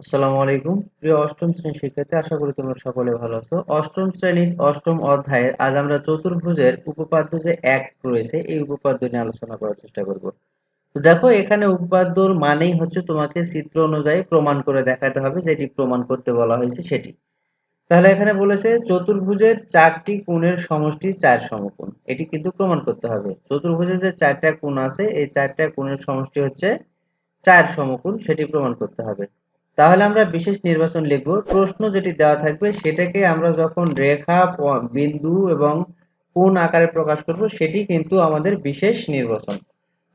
আসসালামু আলাইকুম। প্রিয় অষ্টম শ্রেণির শিক্ষার্থী, আশা করি তোমরা সকলে ভালো আছো। অষ্টম শ্রেণির অষ্টম অধ্যায়ের আজ আমরা চতুর্ভুজের উপপাদ্য যে এক রয়েছে, এই উপপাদ্য নিয়ে আলোচনা করার চেষ্টা করব। তো দেখো, এখানে উপপাদ্যর মানেই হচ্ছে তোমাকে চিত্র অনুযায়ী প্রমাণ করে দেখাতে হবে, যেটি প্রমাণ করতে বলা হয়েছে সেটি। তাহলে এখানে বলেছে, চতুর্ভুজের চারটি কোণের সমষ্টি চার সমকোণ। এটি কিন্তু প্রমাণ করতে হবে। চতুর্ভুজের যে চারটা কোণ আছে, এই চারটা কোণের সমষ্টি হচ্ছে চার সমকোণ, সেটি প্রমাণ করতে হবে। তাহলে আমরা বিশেষ নির্বাচন লিখব। প্রশ্ন যেটি দেওয়া থাকবে, সেটাকে আমরা যখন রেখা বিন্দু এবং কোন আকারে প্রকাশ করব, সেটি কিন্তু আমাদের বিশেষ নির্বাচন।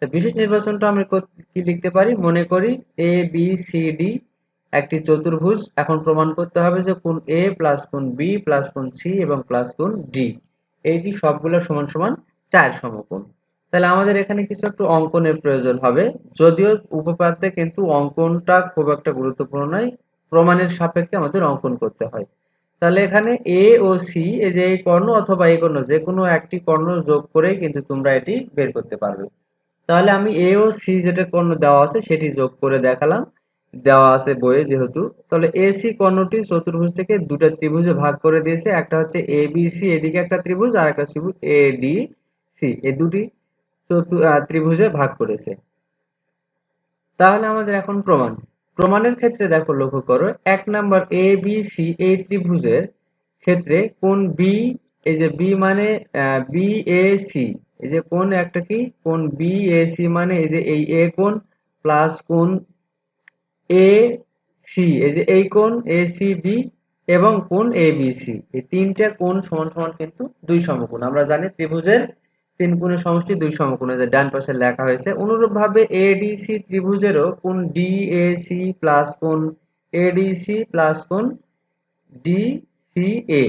বিশেষ নির্বাচনটা আমরা কি লিখতে পারি? মনে করি এ বি সি ডি একটি চতুর্ভুজ। এখন প্রমাণ করতে হবে যে কোন এ প্লাস কোন বি প্লাস কোন সি এবং প্লাস কোন ডি এইটি সবগুলো সমান সমান চার সমকোণ। তাহলে আমাদের এখানে কিছু একটু অঙ্কনের প্রয়োজন হবে। যদিও উপপাদ্যে কিন্তু অঙ্কনটা খুব একটা গুরুত্বপূর্ণ নয়, প্রমাণের সাপেক্ষে আমাদের অঙ্কন করতে হয়। তাহলে এখানে এ ও সি এই যে এই কর্ণ অথবা এই কর্ণ, যে কোনো একটি কর্ণ যোগ করে কিন্তু তোমরা এটি বের করতে পারবে। তাহলে আমি এ ও সি যেটা কর্ণ দেওয়া আছে, সেটি যোগ করে দেখালাম। দেওয়া আছে বইয়ে যেহেতু। তাহলে এ সি কর্ণটি চতুর্ভুজ থেকে দুটা ত্রিভুজে ভাগ করে দিয়েছে। একটা হচ্ছে এ বি সি এদিকে একটা ত্রিভুজ আর একটা ত্রিভুজ এ ডি সি এই দুটি ত্রিভুজে ভাগ করেছে। তাহলে আমাদের এখন প্রমাণ। প্রমাণের ক্ষেত্রে দেখো লক্ষ্য করো, এক নাম্বার এ বি সি এই ত্রিভুজের ক্ষেত্রে কোন বি এই যে বি মানে বি এ সি এই যে কোন একটা কি? কোন বি এ সি মানে এই যে এই এ কোন প্লাস কোন এ সি এই যে এই কোন এ সি বি এবং কোন এ বি সি এই তিনটা কোন সমান সমান কিন্তু দুই সমকোণ। আমরা জানি ত্রিভুজের তিন কোণের সমষ্টি, দুই সমকোণে। যে ডান পাশে লেখা হয়েছে, অনুরূপভাবে এডিসি ত্রিভুজেরও কোণ ডিএসি প্লাস কোণ এডিসি প্লাস কোণ ডিসিএ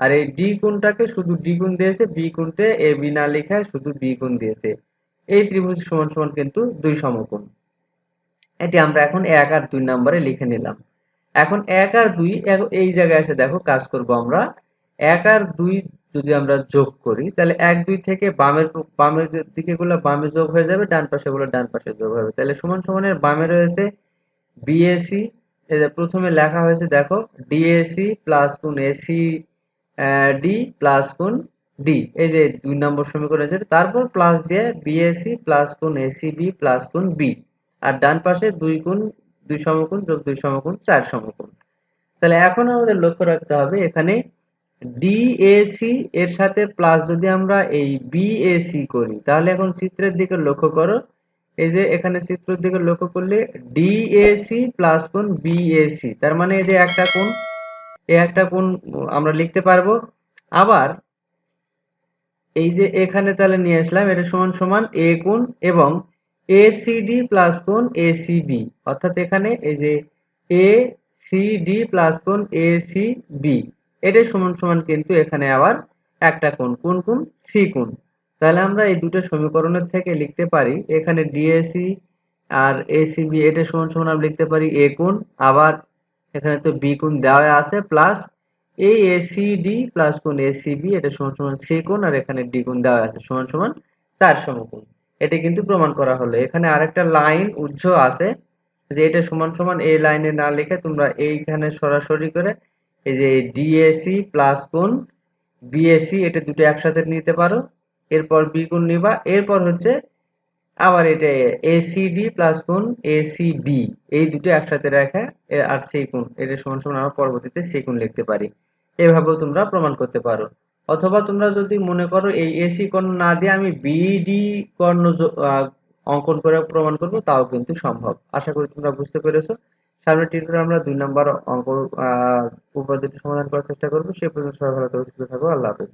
আর এই ডি কোণটাকে শুধু ডি গুণ দিয়েছে বি কোণটে এ বি না লেখায় শুধু বি গুণ দিয়েছে। এই ত্রিভুজ সমান সমান কিন্তু দুই সমকোণ। এটি আমরা এখন এক আর দুই নম্বরে লিখে নিলাম। এখন এক আর দুই এই জায়গায় এসে দেখো কাজ করব আমরা। এক আর দুই যদি আমরা যোগ করি, তাহলে এক, দুই থেকে বামের বামের দিকে গুলো বামে যোগ হয়ে যাবে, ডান পাশে গুলো ডান পাশে যোগ হবে। তাহলে সমান সমানের বামে রয়েছে বিএসি প্রথমে লেখা হয়েছে, দেখো ডিএসি প্লাস কোন এসি ডি প্লাস কোন ডি এই যে দুই নম্বর সমীকরণ আছে, তারপর প্লাস দিয়ে বিএসি প্লাস কোন এসি বি প্লাস কোন বি আর ডান পাশে দুই গুণ, দুই সমকোণ যোগ দুই সমকোণ, চার সমকোণ। তাহলে এখন আমাদের লক্ষ্য রাখতে হবে, এখানে ডিএসি এর সাথে প্লাস যদি আমরা এই বিএসি করি, তাহলে এখন চিত্রের দিকে লক্ষ্য করো। এই যে এখানে চিত্রের দিকে লক্ষ্য করলে ডিএসি প্লাস কোণ বিএসি তার মানে এই যে একটা এই একটা কোণ আমরা লিখতে পারব। আবার এই যে এখানে তাহলে নিয়ে আসলাম, এটা সমান সমান এ কোণ এবং এসিডি প্লাস কোণ এসিবি অর্থাৎ এখানে এই যে এ সি ডি প্লাস কোণ এসিবি এটাই সমান সমান কিন্তু এখানে আবার একটা কোণ কোন কোন সি কোণ। তাহলে আমরা এই দুটো সমীকরণের থেকে লিখতে পারি, এখানে ডিএসি আর এসিবি এটা সমান সমান আমরা লিখতে পারি এ কোণ। আবার এখানে তো বি কোণ দেওয়া আছে প্লাস এই এসিডি প্লাস কোণ এসিবি এটা সমান সমান সি কোণ, আর এখানে ডি কোণ দেওয়া আছে, সমান সমান চার সমকোণ। এটা কিন্তু প্রমাণ করা হলো। এখানে আরেকটা লাইন উজ্জ আছে, যে এটা সমান সমান এই লাইনে না লিখে তোমরা এইখানে সরাসরি করে এই যে ডিএসি প্লাস কোন বিএসি এটা দুটো একসাথে নিতে পারো। এরপর বি কোণ নিবা, এরপর হচ্ছে আবার এটা এসিডি প্লাস কোণ এসিবি এই দুটো একসাথে রাখা আর সেই কোণ এটা সমান সমান আমরা পরবর্তীতে সেই কোণ লিখতে পারি। এভাবেও তোমরা প্রমাণ করতে পারো। অথবা তোমরা যদি মনে করো এই এসি কর্ণ না দিয়ে আমি বিডি কর্ণ অঙ্কন করে প্রমাণ করব, তাও কিন্তু সম্ভব। আশা করি তোমরা বুঝতে পেরেছ। সামনের টিউটোরিয়ালে আমরা দুই নম্বর অঙ্ক উপপাদ্যটি সমাধান করার চেষ্টা করব। সে পর্যন্ত সবাই ভালো থাকো, সুস্থ থাকো। আল্লাহ হাফেজ।